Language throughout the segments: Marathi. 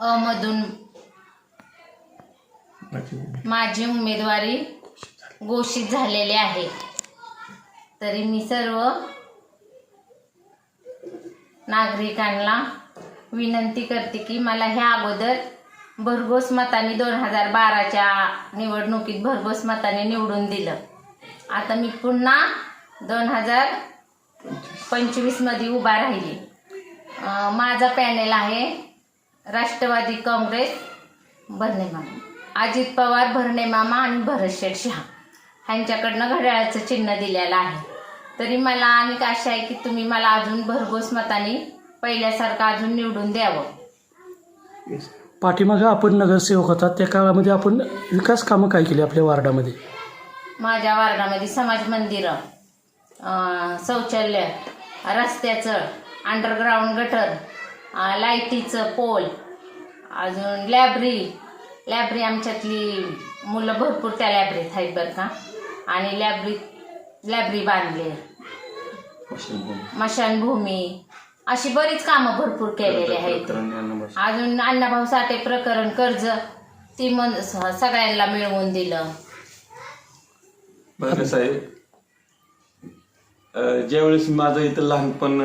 अ मधून. माझी उमेदवारी घोषित झालेली आहे. तरी मी सर्व नागरिकांना विनंती करते की मला ह्या अगोदर भरघोस मताने दोन हजार बाराच्या निवडणुकीत भरघोस मताने निवडून दिलं. आता मी पुन्हा दोन हजार पंचवीसमध्ये उभा राहिली. माझा पॅनेल आहे राष्ट्रवादी काँग्रेस भरणे मामा. अजित पवार भरणे मामा आणि भरत शेठ शहा. ह्यांच्याकडनं घड्याळाचं चिन्ह दिलेलं आहे. तरी मला आणि आशा आहे की तुम्ही मला अजून भरघोस मताने पहिल्यासारखं अजून निवडून द्यावं. पाठीमागं आपण नगरसेवक होता. त्या काळामध्ये आपण विकास कामं काय केली आपल्या वार्डामध्ये? माझ्या वार्डामध्ये समाज मंदिरं शौचालय रस्त्याचं अंडरग्राऊंड गटर लाईटीचं पोल अजून लॅब्ररी लॅब्ररी आमच्यातली मुलं भरपूर त्या लॅब्ररीत आहेत बरं का. आणि लॅब्ररी लॅब्ररी बांधले मशानभूमी. अशी बरीच कामं भरपूर केलेली आहेत. अजून अण्णाभाऊ साठे प्रकरण कर्ज ती मन सगळ्यांना मिळवून दिलं. बरं अं, ज्यावेळेस माझं इथं लहानपण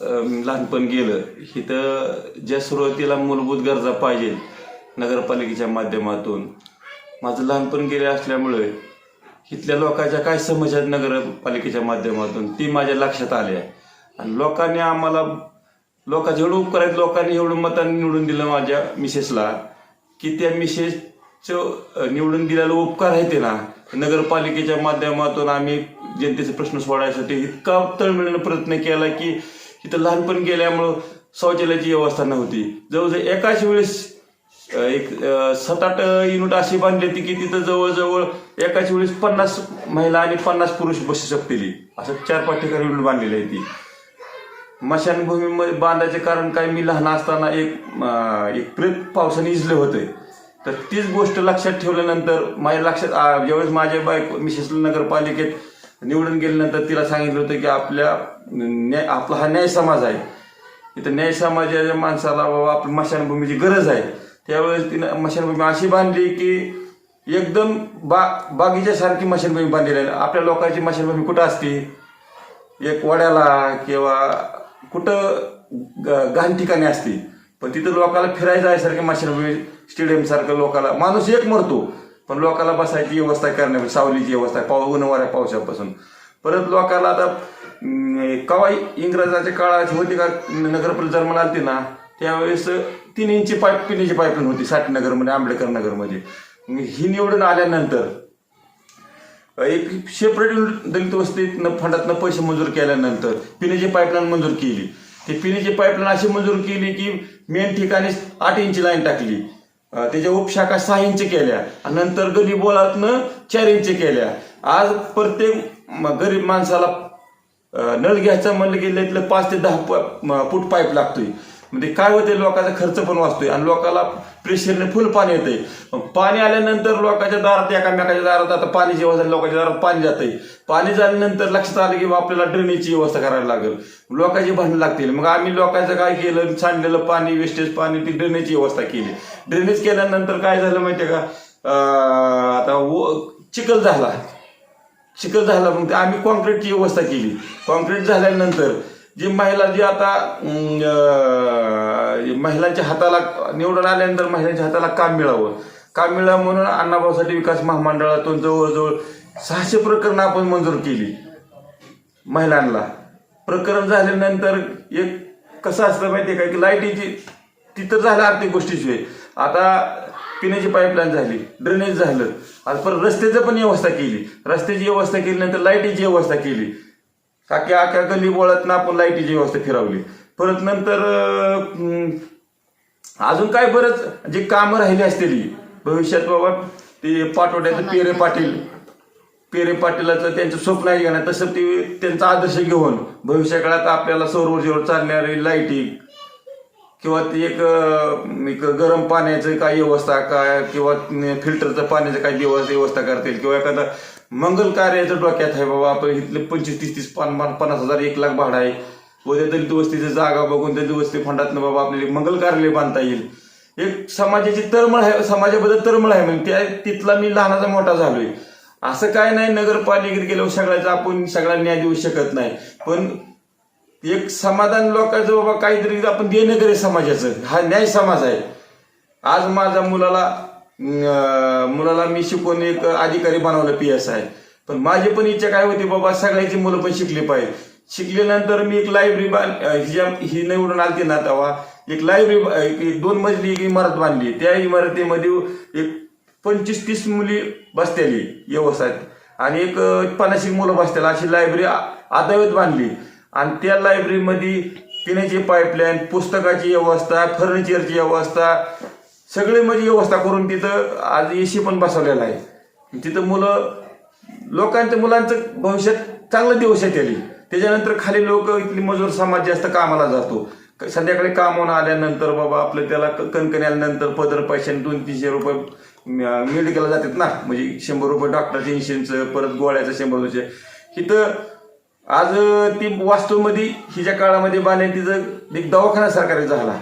लहानपण गेलं. इथं ज्या सुरुवातीला मूलभूत गरजा पाहिजे नगरपालिकेच्या माध्यमातून. माझं लहानपण गेले असल्यामुळे इथल्या लोकांच्या काय समस्या आहेत नगरपालिकेच्या माध्यमातून ती माझ्या लक्षात आल्या. आणि लोकांनी आम्हाला लोकांचे एवढं उपकार आहेत लोकांनी एवढं मतांनी निवडून दिलं माझ्या मिसेसला की त्या मिसेसचं निवडून दिलेला उपकार आहे ते ना. नगरपालिकेच्या माध्यमातून आम्ही जनतेचे प्रश्न सोडायसाठी इतका तळमळीनं प्रयत्न केला की तिथं लहानपण गेल्यामुळं शौचालयाची व्यवस्था नव्हती. जवळजवळ एकाच वेळेस एक सात आठ युनिट अशी बांधली होती की तिथं जवळजवळ एकाच वेळेस पन्नास महिला आणि पन्नास पुरुष बसू शकतील. असं चार पाच ठिकाणी युनिट बांधलेली आहे ती मशानभूमीमध्ये बांधायचे कारण काय? मी लहान असताना एक एक प्रेत पावसाने इजले होते. तर तीच गोष्ट लक्षात ठेवल्यानंतर माझ्या लक्षात ज्यावेळेस माझ्या बायको मिसेस नगरपालिकेत निवडून गेल्यानंतर तिला सांगितलं होतं की आपल्या न्याय आपला हा न्याय समाज आहे. इथं न्याय समाजाच्या माणसाला बाबा आपली मशानभूमीची गरज आहे. त्यावेळेस तिनं मशानभूमी अशी बांधली की एकदम बा बागीच्यासारखी मशानभूमी बांधलेली आहे आपल्या लोकांची मशानभूमी कुठं असते? एक वड्याला किंवा कुठं ग- घाण ठिकाणी असते. पण तिथं लोकाला फिरायचं आहे सारखं मशानभूमी स्टेडियमसारखं लोकाला माणूस एक मरतो. पण लोकांना बसायची व्यवस्था करण्याची सावलीची व्यवस्था पाऊ आहे पावसापासून. परत लोकांना आता कवा इंग्रजाच्या काळाची होती का नगरपालिका जन्माला आलती ना त्यावेळेस तीन इंची पाईप पिण्याची पाईपलाईन होती साठीनगरमध्ये आंबेडकर नगरमध्ये ही निवडून आल्यानंतर एक सेपरेट दलित वस्तीतनं फंडातनं पैसे मंजूर केल्यानंतर पिण्याची पाईपलाईन मंजूर केली. ती पिण्याची पाईपलाईन अशी मंजूर केली की मेन ठिकाणी आठ इंची लाईन टाकली. त्याच्या उपशाखा सहा इंच केल्या. आणि नंतर गली बोळातनं चार इंच केल्या. आज प्रत्येक गरीब माणसाला नळ घ्यायचं म्हणलं की त्यातलं पाच ते दहा फूट पाईप लागतोय. म्हणजे काय होते लोकांचा खर्च पण वाचतोय आणि लोकांना प्रेशरने फुल पाणी येते पाणी आल्यानंतर लोकांच्या दारात एकामेकाच्या दारात आता पाणीची व्यवस्था लोकांच्या दारात पाणी जाते पाणी झाल्यानंतर लक्षात आलं की बा आपल्याला ड्रेनेजची व्यवस्था करायला लागेल. लोकांची भांडणं लागतील. मग आम्ही लोकांचं काय केलं? सांडलेलं पाणी वेस्टेज पाणी ती ड्रेनेजची व्यवस्था केली. ड्रेनेज केल्यानंतर काय झालं माहितीये का? आता व- चिखल झाला. चिखल झाला. मग आम्ही कॉन्क्रीटची व्यवस्था केली. कॉन्क्रीट झाल्यानंतर जी महिला जी आता महिलांच्या हाताला निवडून आल्यानंतर महिलांच्या हाताला काम मिळावं. काम मिळावं म्हणून अण्णाभाऊसाठी विकास महामंडळातून जवळजवळ सहाशे प्रकरणं आपण मंजूर केली. महिलांना. प्रकरण झाल्यानंतर एक कसं असतं माहितीये का? की लाईटीची तिथं झालं आर्थिक गोष्टीशिवाय. आता पिण्याची पाईपलाईन झाली ड्रेनेज झालं. आज परत रस्त्याचं पण व्यवस्था केली. रस्त्याची व्यवस्था केली नंतर लाईटीची व्यवस्था केली. काकी आख्या गल्ली बोळात आपण लाईटीची व्यवस्था फिरवली. परत नंतर अजून काय बरंच जे कामं राहिली असलेली भविष्यात बाबा ते पाटोड्याचं पेरे पाटील पेरे पाटीलाचं त्यांचं स्वप्न आहे नाही तसं ते त्यांचा आदर्श घेऊन भविष्य काळात आपल्याला सौर ऊर्जेवर चालणारी लाईटी किंवा ती एक एक गरम पाण्याचं काय व्यवस्था काय किंवा फिल्टरचं पाण्याचं काय व्यवस्था करता करतील किंवा एखादा मंगल कार्याचं डोक्यात आहे बाबा आपण इथले पंचवीस तीस तीस पन्नास पन्नास हजार एक लाख भाडं आहे. उद्या दलित वस्तीची जागा बघून दलित वस्ती फंडातनं बाबा आपल्याला मंगल कार्यालय बांधता येईल. एक समाजाची तरमळ आहे समाजाबद्दल तरमळ आहे म्हणजे त्या तिथला मी लहानाचा मोठा झालोय. असं काय नाही नगरपालिकेत गेल्यावर सगळ्याचा आपण सगळ्यांना न्याय देऊ शकत नाही. पण एक समाधान लोकांचं बाबा काहीतरी आपण देणं करे समाजाचं. हा न्याय समाज आहे. आज माझ्या मुलाला मुलाला मी शिकवून एक अधिकारी बनवलं पी एस आय पण माझी पण इच्छा काय होती बाबा सगळ्याची मुलं पण शिकली पाहिजे. शिकल्यानंतर मी एक लायब्ररी बांध ही निवडून आलती ना तेव्हा एक लायब्ररी एक दोन मजली एक इमारत बांधली. त्या इमारतीमध्ये एक पंचवीस तीस मुली बसतेली व्यवसायात आणि एक पन्नाशी पन्नास एक मुलं बसतील अशी लायब्ररी अद्यावत बांधली. आणि त्या लायब्ररीमध्ये पिण्याची पाईपलाईन पुस्तकाची व्यवस्था फर्निचरची व्यवस्था सगळे म्हणजे व्यवस्था करून तिथं आज एसी पण बसवलेला आहे. तिथं मुलं लोकांच्या मुलांचं भविष्यात चांगलं दिवस आहे त्याली त्याच्यानंतर खाली लोक इथली मजूर समाज जास्त कामाला जातो. संध्याकाळी कामावून आल्यानंतर बाबा आपलं त्याला क- कणकणी आल्यानंतर पदर पैशाने दोन तीनशे रुपये मेडिकलला जातात ना. म्हणजे शंभर रुपये डॉक्टरचे इन्शुरन्स परत गोळ्याचं शंभर दोनशे इथं आज ती वास्तवमध्ये हिच्या काळामध्ये बाल्या तिचं एक दवाखाना सरकारी झाला.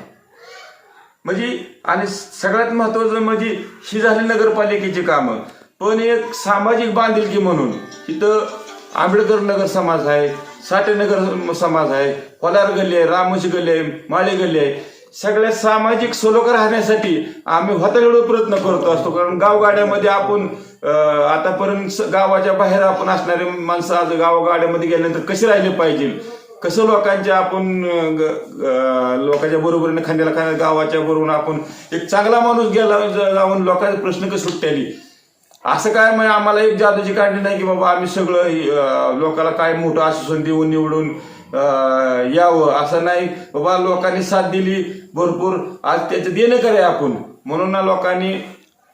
म्हणजे आणि सगळ्यात महत्वाचं म्हणजे ही झाली नगरपालिकेची कामं. पण एक सामाजिक बांधिलकी म्हणून इथं आंबेडकर नगर समाज आहे साठे नगर समाज आहे कोलार गल्ली आहे रामोशी गल्ली आहे माळे गल्ली आहे. सगळ्या सामाजिक सलोखा राहण्यासाठी आम्ही होता प्रयत्न करतो असतो कारण गावगाड्यामध्ये आपण आतापर्यंत गावाच्या बाहेर आपण असणारे माणसं आज गावागाड्यामध्ये गेल्यानंतर कसे राहिले पाहिजे? कसं लोकांच्या आपण लोकांच्या बरोबरीने खांद्याला खांद्या गावाच्या बरोबर आपण एक चांगला माणूस गेला जाऊन लोकांचे प्रश्न कसे सुटतेली? असं काय म्हणजे आम्हाला एक जादूची काढली नाही की बाबा आम्ही सगळं लोकांना काय मोठं आश्वासन देऊन निवडून यावं असं नाही. बाबा लोकांनी साथ दिली भरपूर. आज त्याचं देणं करे आपण. म्हणून ना लोकांनी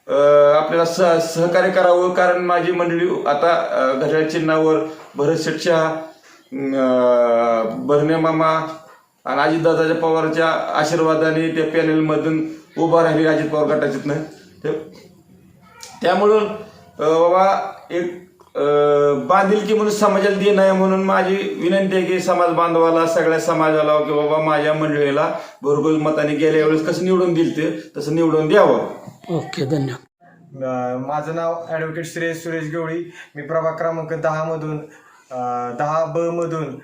आपल्याला सह सहकार्य करावं कारण माझी मंडळी आता घड्याळ चिन्हावर भरत शेठ शहा, भरणे मामा आणि अजितदादाच्या पवारच्या आशीर्वादाने त्या पॅनेलमधून उभा राहिली अजित पवार गटाच्यातनं त्यामुळं बाबा एक बांधिलकी म्हणून समाजाला देणं आहे म्हणून माझी विनंती आहे की समाज बांधवाला सगळ्या समाजाला की बाबा माझ्या मंडळीला भरघोस मताने गेल्या वेळेस कसं निवडून दिल ते तसं निवडून द्यावं. ओके धन्यवाद. माझं नाव ॲडव्होकेट श्रेयस सुरेश गवळी. मी प्रभाग क्रमांक दहामधून दहा ब मधून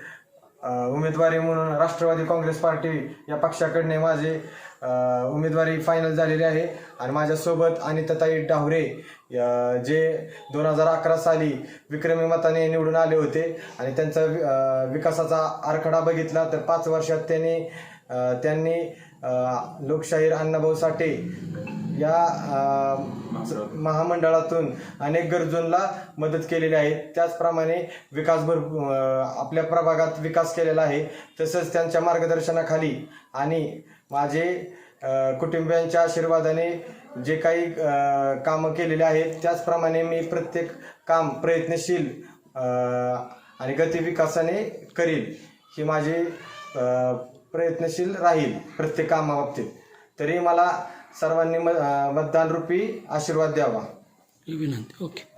उमेदवारी म्हणून राष्ट्रवादी काँग्रेस पार्टी या पक्षाकडने माझे उमेदवारी फायनल झालेली आहे. आणि माझ्यासोबत अनिताताई डावरे जे दोन हजार अकरा साली विक्रमी मताने निवडून आले होते आणि त्यांचा विकासाचा आराखडा बघितला तर पाच वर्षात त्यांनी त्यांनी लोकशाहीर अण्णाभाऊ साठे या महामंडळातून अनेक गरजूंना मदत केलेली आहे. त्याचप्रमाणे विकास भर आपल्या प्रभागात विकास केलेला आहे. तसंच त्यांच्या मार्गदर्शनाखाली आणि माझे कुटुंबियांच्या आशीर्वादाने जे काही कामं केलेले आहेत त्याचप्रमाणे मी प्रत्येक काम प्रयत्नशील आणि गतिविकासाने करील ही माझी प्रयत्नशील राहील प्रत्येक कामाबाबतीत. तरी मला सर्वांनी म- मतदानरूपी मतदान रूपी आशीर्वाद द्यावा. विनंती. ओके.